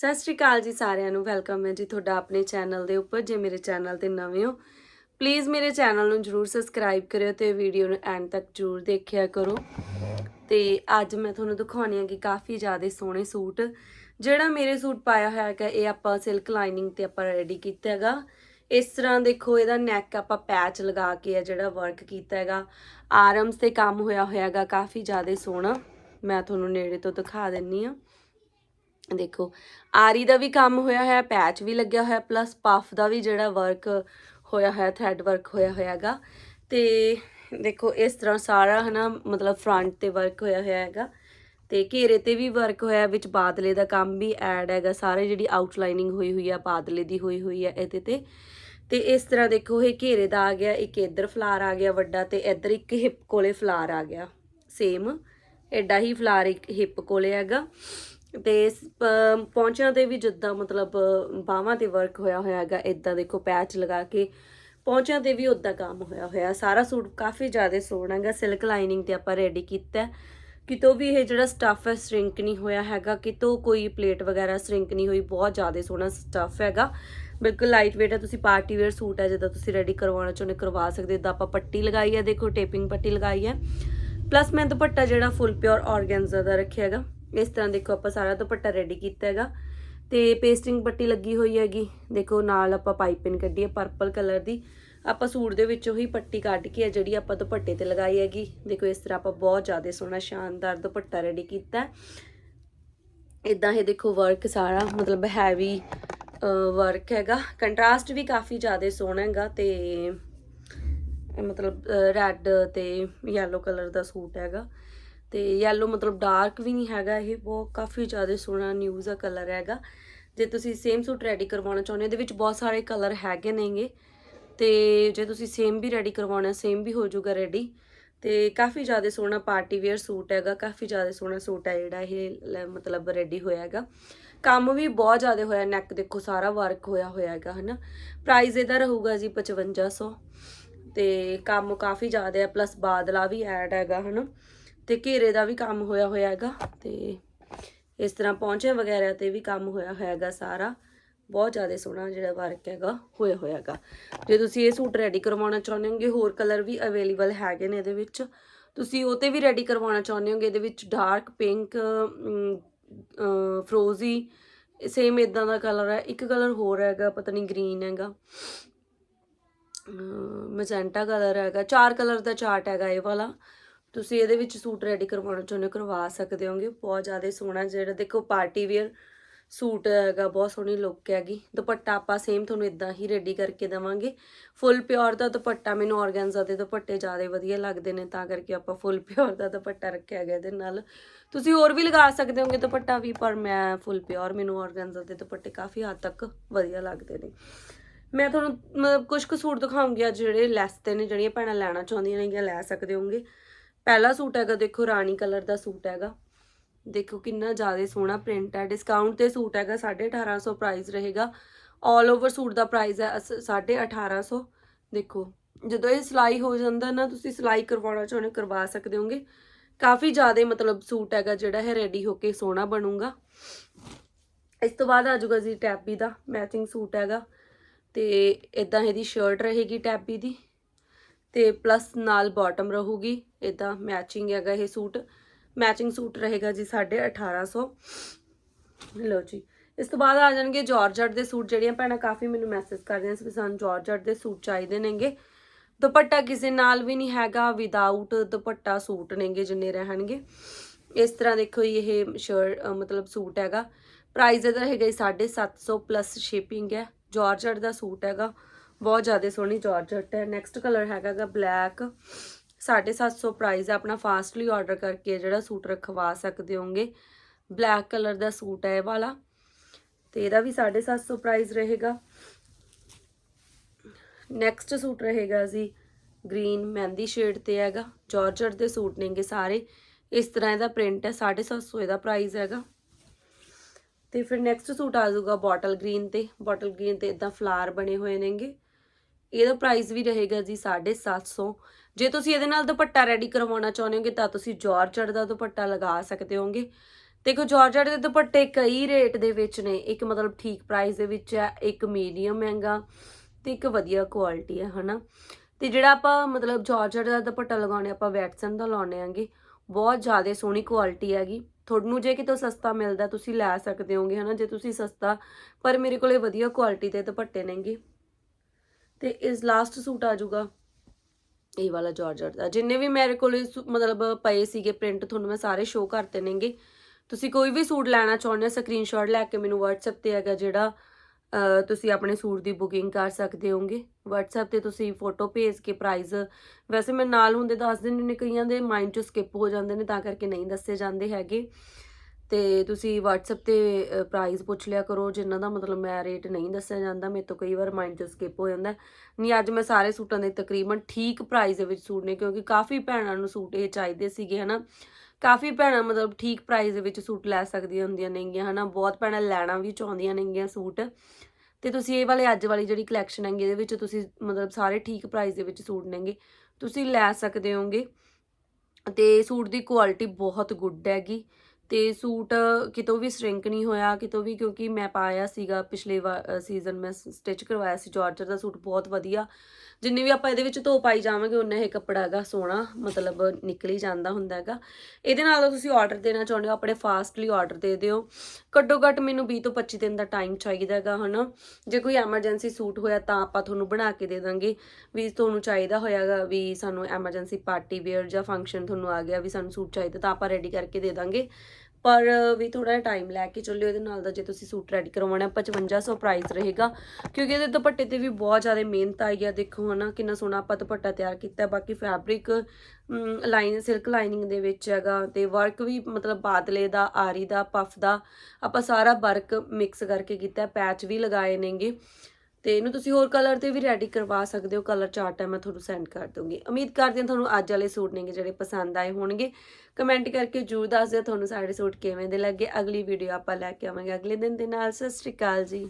ਸਤਿ ਸ਼੍ਰੀ ਅਕਾਲ ਜੀ ਸਾਰਿਆਂ ਨੂੰ, ਵੈਲਕਮ ਹੈ ਜੀ ਤੁਹਾਡਾ ਆਪਣੇ ਚੈਨਲ ਦੇ ਉੱਪਰ, ਜੇ ਮੇਰੇ ਚੈਨਲ ਤੇ ਨਵੇਂ ਹੋ ਪਲੀਜ਼ ਮੇਰੇ ਚੈਨਲ ਨੂੰ ਜਰੂਰ ਸਬਸਕ੍ਰਾਈਬ ਕਰਿਓ ਤੇ ਵੀਡੀਓ ਨੂੰ ਐਂਡ ਤੱਕ ਜਰੂਰ ਦੇਖਿਆ ਕਰੋ। ਤੇ ਅੱਜ ਮੈਂ ਤੁਹਾਨੂੰ ਦਿਖਾਉਣੀ ਆ ਕਿ ਕਾਫੀ ਜ਼ਿਆਦਾ ਸੋਹਣੇ ਸੂਟ, ਜਿਹੜਾ ਮੇਰੇ ਸੂਟ ਪਾਇਆ ਹੋਇਆ ਹੈਗਾ, ਇਹ ਆਪਾਂ ਸਿਲਕ ਲਾਈਨਿੰਗ ਤੇ ਆਪਾਂ ਰੈਡੀ ਕੀਤਾ ਹੈਗਾ। ਇਸ ਤਰ੍ਹਾਂ ਦੇਖੋ, ਇਹਦਾ ਨੈਕ ਆਪਾਂ ਪੈਚ ਲਗਾ ਕੇ ਆ ਜਿਹੜਾ ਵਰਕ ਕੀਤਾ ਹੈਗਾ। ਆਰਮਸ ਤੇ ਕੰਮ ਹੋਇਆ ਹੋਇਆ ਹੈਗਾ, ਕਾਫੀ ਜ਼ਿਆਦਾ ਸੋਹਣਾ। ਮੈਂ ਤੁਹਾਨੂੰ ਨੇੜੇ ਤੋਂ ਦਿਖਾ ਦਿੰਨੀ ਆ। ਦੇਖੋ, ਆਰੀ ਦਾ ਵੀ ਕੰਮ ਹੋਇਆ ਹੋਇਆ, ਪੈਚ ਵੀ ਲੱਗਿਆ ਹੋਇਆ, ਪਲੱਸ ਪਫ ਦਾ ਵੀ ਜਿਹੜਾ ਵਰਕ ਹੋਇਆ ਹੋਇਆ ਥ੍ਰੈਡ ਵਰਕ ਹੋਇਆ ਹੋਇਆਗਾ ਤੇ ਦੇਖੋ, ਇਸ ਤਰ੍ਹਾਂ ਸਾਰਾ ਹਨਾ, ਮਤਲਬ ਫਰੰਟ ਤੇ ਵਰਕ ਹੋਇਆ ਹੋਇਆ ਹੈਗਾ। ਤੇ ਘੇਰੇ ਤੇ ਵੀ ਵਰਕ ਹੋਇਆ, ਵਿੱਚ ਬਾਦਲੇ ਦਾ ਕੰਮ ਵੀ ਐਡ ਹੈਗਾ, ਸਾਰੇ ਜਿਹੜੀ ਆਊਟਲਾਈਨਿੰਗ ਹੋਈ ਹੋਈ ਆ, ਬਾਦਲੇ ਦੀ ਹੋਈ ਹੋਈ ਆ ਇਹਦੇ ਤੇ। ਤੇ ਇਸ ਤਰ੍ਹਾਂ ਦੇਖੋ, ਇਹ ਘੇਰੇ ਦਾ ਆ ਗਿਆ, ਇੱਕ ਇੱਧਰ ਫਲਾਰ ਆ ਗਿਆ ਵੱਡਾ ਤੇ ਇੱਧਰ ਇੱਕ ਹਿੱਪ ਕੋਲੇ ਫਲਾਰ ਆ ਗਿਆ ਸੇਮ ਐਡਾ ਹੀ ਫਲਾਰ ਇੱਕ ਹਿੱਪ ਕੋਲੇ ਹੈਗਾ। ਤੇ ਸ- ਪ- ਪੌਂਚਿਆਂ ਤੇ ਵੀ ਜਿੱਦਾਂ ਮਤਲਬ ਬਾਹਾਂ ਤੇ ਵਰਕ ਹੋਇਆ ਹੋਇਆ ਹੈਗਾ ਇਦਾਂ ਦੇਖੋ ਪੈਚ ਲਗਾ ਕੇ, ਪੌਂਚਿਆਂ ਤੇ ਵੀ ਉਦਾਂ ਕੰਮ ਹੋਇਆ ਹੋਇਆ। ਸਾਰਾ ਸੂਟ ਕਾਫੀ ਜ਼ਿਆਦਾ ਸੋਹਣਾ ਹੈਗਾ ਸਿਲਕ ਲਾਈਨਿੰਗ ਤੇ ਆਪਾਂ ਰੈਡੀ ਕੀਤਾ। ਕਿਤੋਂ ਵੀ ਇਹ ਜਿਹੜਾ ਸਟੱਫ ਹੈ ਸ਼ਰਿੰਕ ਨਹੀਂ ਹੋਇਆ ਹੈਗਾ, ਕਿਤੋਂ ਕੋਈ ਪਲੇਟ ਵਗੈਰਾ ਸ਼ਰਿੰਕ ਨਹੀਂ ਹੋਈ, ਬਹੁਤ ਜ਼ਿਆਦਾ ਸੋਹਣਾ ਸਟੱਫ ਹੈਗਾ। ਬਿਲਕੁਲ ਲਾਈਟ weight ਹੈ, ਤੁਸੀਂ ਪਾਰਟੀ ਵੇਅਰ ਸੂਟ ਹੈ, ਜਿੱਦਾਂ ਤੁਸੀਂ ਰੈਡੀ ਕਰਵਾਉਣਾ ਚਾਹੁੰਦੇ, ਕਰਵਾ ਸਕਦੇ ਹੋ ਆਪਾਂ ਪੱਟੀ ਲਗਾਈ ਹੈ, ਦੇਖੋ ਟੇਪਿੰਗ ਪੱਟੀ ਲਗਾਈ ਹੈ। ਪਲੱਸ ਮੈਂ ਦੁਪੱਟਾ ਜਿਹੜਾ ਫੁੱਲ ਪਿਓਰ ਆਰਗੈਂਜ਼ਾ ਦਾ ਰੱਖਿਆ ਹੈਗਾ ਇਸ ਤਰ੍ਹਾਂ ਦੇਖੋ ਆਪਾਂ ਸਾਰਾ ਦੁਪੱਟਾ ਰੈਡੀ ਕੀਤਾ ਹੈਗਾ ਤੇ ਪੇਸਟਿੰਗ ਪੱਟੀ ਲੱਗੀ ਹੋਈ ਹੈਗੀ। ਦੇਖੋ ਨਾਲ ਆਪਾਂ ਪਾਈਪਿੰਗ ਕੱਢੀ ਹੈ ਪਰਪਲ ਕਲਰ ਦੀ। ਆਪਾਂ ਸੂਟ ਦੇ ਵਿੱਚੋਂ ਹੀ ਪੱਟੀ ਕੱਢ ਕੇ ਹੈ ਜਿਹੜੀ ਆਪਾਂ ਦੁਪੱਟੇ ਤੇ ਲਗਾਈ ਹੈਗੀ। ਦੇਖੋ ਇਸ ਤਰ੍ਹਾਂ ਆਪਾਂ ਬਹੁਤ ਜ਼ਿਆਦਾ ਸੋਹਣਾ ਸ਼ਾਨਦਾਰ ਦੁਪੱਟਾ ਰੈਡੀ ਕੀਤਾ ਇਦਾਂ ਇਹ ਦੇਖੋ ਵਰਕ ਸਾਰਾ ਮਤਲਬ ਹੈਵੀ ਵਰਕ ਹੈਗਾ। ਕੰਟਰਾਸਟ ਵੀ ਕਾਫੀ ਜ਼ਿਆਦਾ ਸੋਹਣਾ ਹੈਗਾ ਤੇ ਮਤਲਬ ਰੈੱਡ ਤੇ ਯੈਲੋ ਕਲਰ ਦਾ ਸੂਟ ਹੈਗਾ। ਤੇ ਯੈਲੋ ਮਤਲਬ ਡਾਰਕ ਵੀ ਨਹੀਂ ਹੈਗਾ ਇਹ, ਬਹੁਤ ਕਾਫੀ ਜ਼ਿਆਦਾ ਸੋਹਣਾ ਨਿਊਜ਼ ਦਾ ਕਲਰ ਹੈਗਾ। ਜੇ ਤੁਸੀਂ ਸੇਮ ਸੂਟ ਰੈਡੀ ਕਰਵਾਉਣਾ ਚਾਹੁੰਦੇ ਹੋ, ਇਹਦੇ ਵਿੱਚ ਬਹੁਤ ਸਾਰੇ ਕਲਰ ਹੈਗੇ ਨੇਗੇ। ਤੇ ਜੇ ਤੁਸੀਂ ਸੇਮ ਵੀ ਰੈਡੀ ਕਰਵਾਉਣਾ ਸੇਮ ਵੀ ਹੋ ਜਾਊਗਾ ਰੈਡੀ ਤੇ ਕਾਫੀ ਜ਼ਿਆਦਾ ਸੋਹਣਾ ਪਾਰਟੀ ਵੇਅਰ ਸੂਟ ਹੈਗਾ, ਕਾਫੀ ਜ਼ਿਆਦਾ ਸੋਹਣਾ ਸੂਟ ਹੈ ਜਿਹੜਾ ਇਹ ਲ- ਮਤਲਬ ਰੈਡੀ ਹੋਇਆ ਹੈਗਾ। ਕੰਮ ਵੀ ਬਹੁਤ ਜ਼ਿਆਦਾ ਹੋਇਆ ਨੈਕ ਦੇਖੋ ਸਾਰਾ ਵਰਕ ਹੋਇਆ ਹੋਇਆ ਹੈਗਾ, ਹਨਾ। ਪ੍ਰਾਈਸ ਇਹਦਾ ਰਹੂਗਾ ਜੀ 5500 ਤੇ ਕੰਮ ਕਾਫੀ ਜ਼ਿਆਦਾ ਹੈ ਪਲੱਸ ਬਾਦਲਾ ਵੀ ਐਡ ਹੈਗਾ, ਹਨਾ। ਤੇ ਘੇਰੇ ਦਾ ਵੀ ਕੰਮ ਹੋਇਆ ਹੋਇਆ ਹੈਗਾ ਤੇ ਇਸ ਤਰ੍ਹਾਂ ਪਹੁੰਚੇ ਵਗੈਰਾ ਤੇ ਵੀ ਕੰਮ ਹੋਇਆ ਹੋਇਆ ਹੈਗਾ ਸਾਰਾ। ਬਹੁਤ ਜ਼ਿਆਦਾ ਸੋਹਣਾ ਜਿਹੜਾ ਵਰਕ ਹੈਗਾ, ਹੋਇਆ ਹੋਇਆ ਹੈਗਾ। ਜੇ ਤੁਸੀਂ ਇਹ ਸੂਟ ਰੈਡੀ ਕਰਵਾਉਣਾ ਚਾਹੁੰਦੇ ਹੋਗੇ, ਹੋਰ ਕਲਰ ਵੀ ਅਵੇਲੇਬਲ ਹੈਗੇ ਨੇ ਇਹਦੇ ਵਿੱਚ। ਤੁਸੀਂ ਉਹ ਤੇ ਵੀ ਰੈਡੀ ਕਰਵਾਉਣਾ ਚਾਹੁੰਦੇ ਹੋਗੇ, ਇਹਦੇ ਵਿੱਚ ਡਾਰਕ ਪਿੰਕ ਫਰੋਜ਼ੀ ਸੇਮ ਇਦਾਂ ਦਾ ਕਲਰ ਹੈ। ਇੱਕ ਕਲਰ ਹੋਰ ਹੈਗਾ, ਪਤਾ ਨਹੀਂ ਗ੍ਰੀਨ ਹੈਗਾ। ਮੈਜੈਂਟਾ ਕਲਰ ਹੈਗਾ। ਚਾਰ ਕਲਰ ਦਾ ਚਾਰਟ ਹੈਗਾ ਇਹ ਵਾਲਾ। ਤੁਸੀਂ ਇਹਦੇ ਵਿੱਚ ਸੂਟ ਰੈਡੀ ਕਰਵਾਉਣਾ ਚਾਹੁੰਦੇ ਹੋ, ਕਰਵਾ ਸਕਦੇ ਹੋਗੇ। ਬਹੁਤ ਜ਼ਿਆਦਾ ਸੋਹਣਾ ਜਿਹੜਾ, ਦੇਖੋ ਪਾਰਟੀ ਵੇਅਰ ਸੂਟ ਹੈਗਾ, ਬਹੁਤ ਸੋਹਣੀ ਲੁੱਕ ਹੈਗੀ। ਦੁਪੱਟਾ ਆਪਾਂ ਸੇਮ ਤੁਹਾਨੂੰ ਇਦਾਂ ਹੀ ਰੈਡੀ ਕਰਕੇ ਦਵਾਂਗੇ। ਫੁੱਲ ਪਿਓਰ ਦਾ ਦੁਪੱਟਾ ਮੈਨੂੰ ਆਰਗੈਂਜ਼ਾ ਦੇ ਦੁਪੱਟੇ ਜ਼ਿਆਦਾ ਵਧੀਆ ਲੱਗਦੇ ਨੇ, ਤਾਂ ਕਰਕੇ ਆਪਾਂ ਫੁੱਲ ਪਿਓਰ ਦਾ ਦੁਪੱਟਾ ਰੱਖਿਆ ਗਿਆ ਇਹਦੇ ਨਾਲ। ਤੁਸੀਂ ਹੋਰ ਵੀ ਲਗਾ ਸਕਦੇ ਹੋਗੇ ਦੁਪੱਟਾ ਵੀ, ਪਰ ਮੈਂ ਫੁੱਲ ਪਿਓਰ ਮੈਨੂੰ ਆਰਗੈਂਜ਼ਾ ਦੇ ਦੁਪੱਟੇ ਕਾਫੀ ਹੱਦ ਤੱਕ ਵਧੀਆ ਲੱਗਦੇ ਨੇ। ਮੈਂ ਤੁਹਾਨੂੰ ਮਤਲਬ ਕੁਝ ਕੁ ਸੂਟ ਦਿਖਾਉਂਗੀ ਅੱਜ ਜਿਹੜੇ ਲੈਸ ਤੇ ਨੇ, ਜਿਹੜੀਆਂ ਭੈਣਾਂ ਲੈਣਾ ਚਾਹੁੰਦੀਆਂ ਨੇ ਜਾਂ ਲੈ ਸਕਦੇ ਹੋਗੇ ਪਹਿਲਾ ਸੂਟ ਹੈਗਾ ਦੇਖੋ ਰਾਣੀ ਕਲਰ ਦਾ ਸੂਟ ਹੈਗਾ। ਦੇਖੋ ਕਿੰਨਾ ਜ਼ਿਆਦਾ ਸੋਹਣਾ ਪ੍ਰਿੰਟ ਹੈ। ਡਿਸਕਾਊਂਟ ਤੇ ਸੂਟ ਹੈਗਾ 1850 ਪ੍ਰਾਈਸ ਰਹੇਗਾ। 올 ਓਵਰ ਸੂਟ ਦਾ ਪ੍ਰਾਈਸ ਹੈ ਅਸ- 1850 ਦੇਖੋ ਜਦੋਂ ਇਹ ਸਿਲਾਈ ਹੋ ਜਾਂਦਾ ਨਾ ਤੁਸੀਂ ਸਿਲਾਈ ਕਰਵਾਉਣਾ ਚਾਹੁੰਦੇ ਹੋ, ਕਰਵਾ ਸਕਦੇ ਹੋਗੇ। ਕਾਫੀ ਜ਼ਿਆਦਾ ਮਤਲਬ ਸੂਟ ਹੈਗਾ ਜਿਹੜਾ ਹੈ ਰੈਡੀ ਹੋ ਕੇ ਸੋਹਣਾ ਬਣੂਗਾ। ਇਸ ਤੋਂ ਬਾਅਦ ਆ ਜਾਊਗਾ ਜੀ ਟੈਬੀ ਦਾ ਮੈਚਿੰਗ ਸੂਟ ਹੈਗਾ। ਤੇ ਇਦਾਂ ਇਹਦੀ ਸ਼ਰਟ ਰਹੇਗੀ ਟੈਬੀ ਦੀ। ਤੇ ਪਲੱਸ ਨਾਲ ਬਾਟਮ ਰਹੂਗੀ। ਇਦਾਂ ਮੈਚਿੰਗ ਹੈਗਾ ਇਹ ਸੂਟ। ਮੈਚਿੰਗ ਸੂਟ ਰਹੇਗਾ ਜੀ 1850 ਲਓ ਜੀ। ਇਸ ਤੋਂ ਬਾਅਦ ਆ ਜਾਣਗੇ ਜਾਰਜਟ ਦੇ ਸੂਟ। ਜਿਹੜੀਆਂ ਭੈਣਾਂ ਕਾਫੀ ਮੈਨੂੰ ਮੈਸੇਜ ਕਰਦੀਆਂ ਸੀ ਵੀ ਸਾਨੂੰ ਜਾਰਜਟ ਦੇ ਸੂਟ ਚਾਹੀਦੇ ਨੇਗੇ। ਦੁਪੱਟਾ ਕਿਸੇ ਨਾਲ ਵੀ ਨਹੀਂ ਹੈਗਾ। ਵਿਦਆਊਟ ਦੁਪੱਟਾ ਸੂਟ ਨੇਗੇ ਜਿੰਨੇ ਰਹਿਣਗੇ। ਇਸ ਤਰ੍ਹਾਂ ਦੇਖੋ ਜੀ, ਇਹ ਸ਼ਰਟ ਮਤਲਬ ਸੂਟ ਹੈਗਾ। ਪ੍ਰਾਈਸ ਇਹਦਾ ਹੈਗਾ ਜੀ 750 ਪਲੱਸ ਸ਼ਿਪਿੰਗ ਹੈ। ਜਾਰਜਟ ਦਾ ਸੂਟ ਹੈਗਾ। ਬਹੁਤ ਜ਼ਿਆਦਾ ਸੋਹਣੀ ਜਾਰਜਟ ਹੈ। ਨੈਕਸਟ ਕਲਰ ਹੈਗਾਗਾ ਬਲੈਕ 750 ਪ੍ਰਾਈਸ ਹੈ। ਆਪਣਾ ਫਾਸਟਲੀ ਆਰਡਰ ਕਰਕੇ ਜਿਹੜਾ ਸੂਟ ਰਖਵਾ ਸਕਦੇ ਹੋਗੇ। ਬਲੈਕ ਕਲਰ ਦਾ ਸੂਟ ਹੈ ਇਹ ਵਾਲਾ। ਤੇ ਇਹਦਾ ਵੀ 750 ਪ੍ਰਾਈਸ ਰਹੇਗਾ। ਨੈਕਸਟ ਸੂਟ ਰਹੇਗਾ ਜੀ ਗ੍ਰੀਨ ਮਹਿੰਦੀ ਸ਼ੇਡ ਤੇ ਹੈਗਾ। ਜਾਰਜਟ ਦੇ ਸੂਟ ਨੇਗੇ ਸਾਰੇ। ਇਸ ਤਰ੍ਹਾਂ ਇਹਦਾ ਪ੍ਰਿੰਟ ਹੈ। 750 ਇਹਦਾ ਪ੍ਰਾਈਸ ਹੈਗਾ। ਤੇ ਫਿਰ ਨੈਕਸਟ ਸੂਟ ਆ ਜਾਊਗਾ ਬੋਟਲ ਗ੍ਰੀਨ ਤੇ। ਬੋਟਲ ਗ੍ਰੀਨ ਤੇ ਇਦਾਂ ਫਲਾਰ ਬਣੇ ਹੋਏ ਨੇਗੇ। ਇਹਦਾ ਪ੍ਰਾਈਸ ਵੀ ਰਹੇਗਾ ਜੀ 750 ਜੇ ਤੁਸੀਂ ਇਹਦੇ ਨਾਲ ਦੁਪੱਟਾ ਰੈਡੀ ਕਰਵਾਉਣਾ ਚਾਹੁੰਦੇ ਹੋਗੇ ਤਾਂ ਤੁਸੀਂ ਜਾਰਜਟ ਦਾ ਦੁਪੱਟਾ ਲਗਾ ਸਕਦੇ ਹੋਗੇ। ਦੇਖੋ ਜਾਰਜਟ ਦੇ ਦੁਪੱਟੇ ਕਈ ਰੇਟ ਦੇ ਵਿੱਚ ਨੇ, ਇੱਕ ਮਤਲਬ ਠੀਕ ਪ੍ਰਾਈਸ ਦੇ ਵਿੱਚ ਹੈ, ਇੱਕ ਮੀਡੀਅਮ ਮਹਿੰਗਾ ਤੇ ਇੱਕ ਵਧੀਆ ਕੁਆਲਿਟੀ ਹੈ, ਹਨਾ। ਤੇ ਜਿਹੜਾ ਆਪਾਂ ਮਤਲਬ ਜਾਰਜਟ ਦਾ ਦੁਪੱਟਾ ਲਗਾਉਣੇ, ਆਪਾਂ ਵੈਟਸਨ ਦਾ ਲਾਉਣੇ ਆਂਗੇ, ਬਹੁਤ ਜ਼ਿਆਦਾ ਸੋਹਣੀ ਕੁਆਲਿਟੀ ਹੈਗੀ। ਤੁਹਾਨੂੰ ਜੇ ਕਿਤੋਂ ਸਸਤਾ ਮਿਲਦਾ, ਤੁਸੀਂ ਲੈ ਸਕਦੇ ਹੋਗੇ, ਹਨਾ। ਜੇ ਤੁਸੀਂ ਸਸਤਾ, ਪਰ ਮੇਰੇ ਕੋਲੇ ਵਧੀਆ ਕੁਆਲਿਟੀ ਦੇ ਦੁਪੱਟੇ ਨੇਗੇ। ਤੇ ਇਸ ਲਾਸਟ ਸੂਟ ਆ ਜਾਊਗਾ। ਇਹ ਵਾਲਾ ਜਾਰਜਟ ਦਾ। ਜਿੰਨੇ ਵੀ ਮੇਰੇ ਕੋਲ ਸੂ- ਮਤਲਬ ਪਏ ਸੀਗੇ ਪ੍ਰਿੰਟ ਤੁਹਾਨੂੰ ਮੈਂ ਸਾਰੇ ਸ਼ੋਅ ਕਰਤੇ ਨੇਗੇ। ਤੁਸੀਂ ਕੋਈ ਵੀ ਸੂਟ ਲੈਣਾ ਚਾਹੁੰਦੇ ਹੋ ਸਕਰੀਨਸ਼ਾਟ ਲੈ ਕੇ ਮੈਨੂੰ WhatsApp ਤੇ ਹੈਗਾ ਜਿਹੜਾ ਤੁਸੀਂ ਆਪਣੇ ਸੂਟ ਦੀ ਬੁਕਿੰਗ ਕਰ ਸਕਦੇ ਹੋਗੇ। WhatsApp ਤੇ ਤੁਸੀਂ ਫੋਟੋ ਭੇਜ ਕੇ ਪ੍ਰਾਈਸ ਵੈਸੇ ਮੈਂ ਨਾਲ ਹੁੰਦੇ ਦੱਸ ਦਿੰਦੀ ਨੇ ਕਈਆਂ ਦੇ ਮਾਈਂਡ ਚੋਂ ਸਕਿਪ ਹੋ ਜਾਂਦੇ ਨੇ, ਤਾਂ ਕਰਕੇ ਨਹੀਂ ਦੱਸੇ ਜਾਂਦੇ ਹੈਗੇ। ਤੇ ਤੁਸੀਂ WhatsApp ਤੇ ਪ੍ਰਾਈਸ ਪੁੱਛ ਲਿਆ ਕਰੋ ਜਿਨ੍ਹਾਂ ਦਾ ਮਤਲਬ ਮੈਂ ਰੇਟ ਨਹੀਂ ਦੱਸਿਆ ਜਾਂਦਾ, ਮੇਰੇ ਤੋਂ ਕਈ ਵਾਰ ਮਾਈਂਡ 'ਚ ਸਕਿਪ ਹੋ ਜਾਂਦਾ। ਨਹੀਂ, ਅੱਜ ਮੈਂ ਸਾਰੇ ਸੂਟਾਂ ਦੇ ਤਕਰੀਬਨ ਠੀਕ ਪ੍ਰਾਈਸ ਦੇ ਵਿੱਚ ਸੂਟ ਨੇ, ਕਿਉਂਕਿ ਕਾਫੀ ਭੈਣਾਂ ਨੂੰ ਸੂਟ ਇਹ ਚਾਹੀਦੇ ਸੀਗੇ, ਹਨਾ। ਕਾਫੀ ਭੈਣਾਂ ਮਤਲਬ ਠੀਕ ਪ੍ਰਾਈਸ ਦੇ ਵਿੱਚ ਸੂਟ ਲੈ ਸਕਦੀਆਂ ਹੁੰਦੀਆਂ ਨੇਗੀਆਂ, ਹਨਾ। ਬਹੁਤ ਭੈਣਾਂ ਲੈਣਾ ਵੀ ਚਾਹੁੰਦੀਆਂ ਨੇਗੀਆਂ ਸੂਟ। ਤੇ ਤੁਸੀਂ ਇਹ ਵਾਲੇ ਅੱਜ ਵਾਲੀ ਜਿਹੜੀ ਕਲੈਕਸ਼ਨ ਹੈਗੀ, ਇਹਦੇ ਵਿੱਚ ਤੁਸੀਂ ਮਤਲਬ ਸਾਰੇ ਠੀਕ ਪ੍ਰਾਈਸ ਦੇ ਵਿੱਚ ਸੂਟ ਨੇਗੇ। ਤੁਸੀਂ ਲੈ ਸਕਦੇ ਹੋਗੇ। ਤੇ ਸੂਟ ਦੀ ਕੁਆਲਿਟੀ ਬਹੁਤ ਗੁੱਡ ਹੈਗੀ। ਤੇ ਸੂਟ ਕਿਤੋਂ ਵੀ ਸ਼ਰਿੰਕ ਨਹੀਂ ਹੋਇਆ, ਕਿਤੋਂ ਵੀ ਕਿਉਂਕਿ ਮੈਂ ਪਾਇਆ ਸੀਗਾ ਪਿਛਲੇ ਸੀਜ਼ਨ ਮੈਂ ਸਟਿਚ ਕਰਵਾਇਆ ਸੀ ਜਾਰਜਰ ਦਾ ਸੂਟ, ਬਹੁਤ ਵਧੀਆ। ਜਿੰਨੇ ਵੀ ਆਪਾਂ ਇਹਦੇ ਵਿੱਚ ਧੋ ਪਾਈ ਜਾਵਾਂਗੇ ਉਨਾ ਇਹ ਕੱਪੜਾ ਹੈਗਾ ਸੋਹਣਾ, ਮਤਲਬ ਨਿਕਲ ਹੀ ਜਾਂਦਾ ਹੁੰਦਾ ਹੈਗਾ। ਇਹਦੇ ਨਾਲ ਤੁਸੀਂ ਆਰਡਰ ਦੇਣਾ ਚਾਹੁੰਦੇ ਹੋ, ਆਪਣੇ ਫਾਸਟਲੀ ਆਰਡਰ ਦੇ ਦਿਓ। ਘੱਟੋ ਘੱਟ ਮੈਨੂੰ 20 ਤੋਂ 25 ਦਿਨ ਦਾ ਟਾਈਮ ਚਾਹੀਦਾ ਹੈਗਾ, ਹਨਾ। ਜੇ ਕੋਈ ਐਮਰਜੈਂਸੀ ਸੂਟ ਹੋਇਆ ਤਾਂ ਆਪਾਂ ਤੁਹਾਨੂੰ ਬਣਾ ਕੇ ਦੇ ਦਾਂਗੇ। ਵੀ ਤੁਹਾਨੂੰ ਚਾਹੀਦਾ ਹੋਇਆਗਾ ਵੀ ਸਾਨੂੰ ਐਮਰਜੈਂਸੀ ਪਾਰਟੀ ਵੇਅਰ ਜਾਂ ਫੰਕਸ਼ਨ ਤੁਹਾਨੂੰ ਆ ਗਿਆ ਵੀ ਸਾਨੂੰ ਸੂਟ ਚਾਹੀਦਾ, ਤਾਂ ਆਪਾਂ ਰੈਡੀ ਕਰਕੇ ਦੇ ਦਾਂਗੇ। ਪਰ ਵੀ ਥੋੜਾ ਜਿਹਾ ਟਾਈਮ ਲੈ ਕੇ ਚੱਲਿਓ, ਇਹਦੇ ਨਾਲ ਦਾ ਜੇ ਤੁਸੀਂ ਸੂਟ ਰੈਡੀ ਕਰਵਾਉਣਾ 5500 ਪ੍ਰਾਈਸ ਰਹੇਗਾ। ਕਿਉਂਕਿ ਇਹਦੇ ਦੁਪੱਟੇ ਤੇ ਵੀ ਬਹੁਤ ਜ਼ਿਆਦਾ ਮਿਹਨਤ ਆਈ ਆ, ਦੇਖੋ ਹਨਾ, ਕਿੰਨਾ ਸੋਹਣਾ ਆਪਾਂ ਦੁਪੱਟਾ ਤਿਆਰ ਕੀਤਾ। ਬਾਕੀ ਫੈਬਰਿਕ ਲਾਈਨ ਸਿਲਕ ਲਾਈਨਿੰਗ ਦੇ ਵਿੱਚ ਹੈਗਾ ਤੇ ਵਰਕ ਵੀ ਮਤਲਬ ਬਾਦਲੇ ਦਾ, ਆਰੀ ਦਾ ਪਫ ਦਾ, ਆਪਾਂ ਸਾਰਾ ਵਰਕ ਮਿਕਸ ਕਰਕੇ ਕੀਤਾ ਪੈਚ ਵੀ ਲਗਾਏ ਨੇਗੇ। ਤੇ ਇਹਨੂੰ ਤੁਸੀਂ ਹੋਰ ਕਲਰ ਤੇ ਵੀ ਰੈਡੀ ਕਰਵਾ ਸਕਦੇ ਹੋ। ਕਲਰ ਚਾਰਟ ਹੈ, ਮੈਂ ਤੁਹਾਨੂੰ ਸੈਂਡ ਕਰ ਦੂੰਗੀ ਉਮੀਦ ਕਰਦੀ ਹਾਂ ਤੁਹਾਨੂੰ ਅੱਜ ਵਾਲੇ ਸੂਟ ਨੇਗੇ ਜਿਹੜੇ ਪਸੰਦ ਆਏ ਹੋਣਗੇ। ਕਮੈਂਟ ਕਰਕੇ ਜਰੂਰ ਦੱਸ ਦਿਓ ਤੁਹਾਨੂੰ ਸਾਡੇ ਸੂਟ ਕਿਵੇਂ ਦੇ ਲੱਗੇ। ਅਗਲੀ ਵੀਡੀਓ ਆਪਾਂ ਲੈ ਕੇ ਆਵਾਂਗੇ। ਅਗਲੇ ਦਿਨ ਦੇ ਨਾਲ, ਸਤਿ ਸ਼੍ਰੀ ਅਕਾਲ ਜੀ।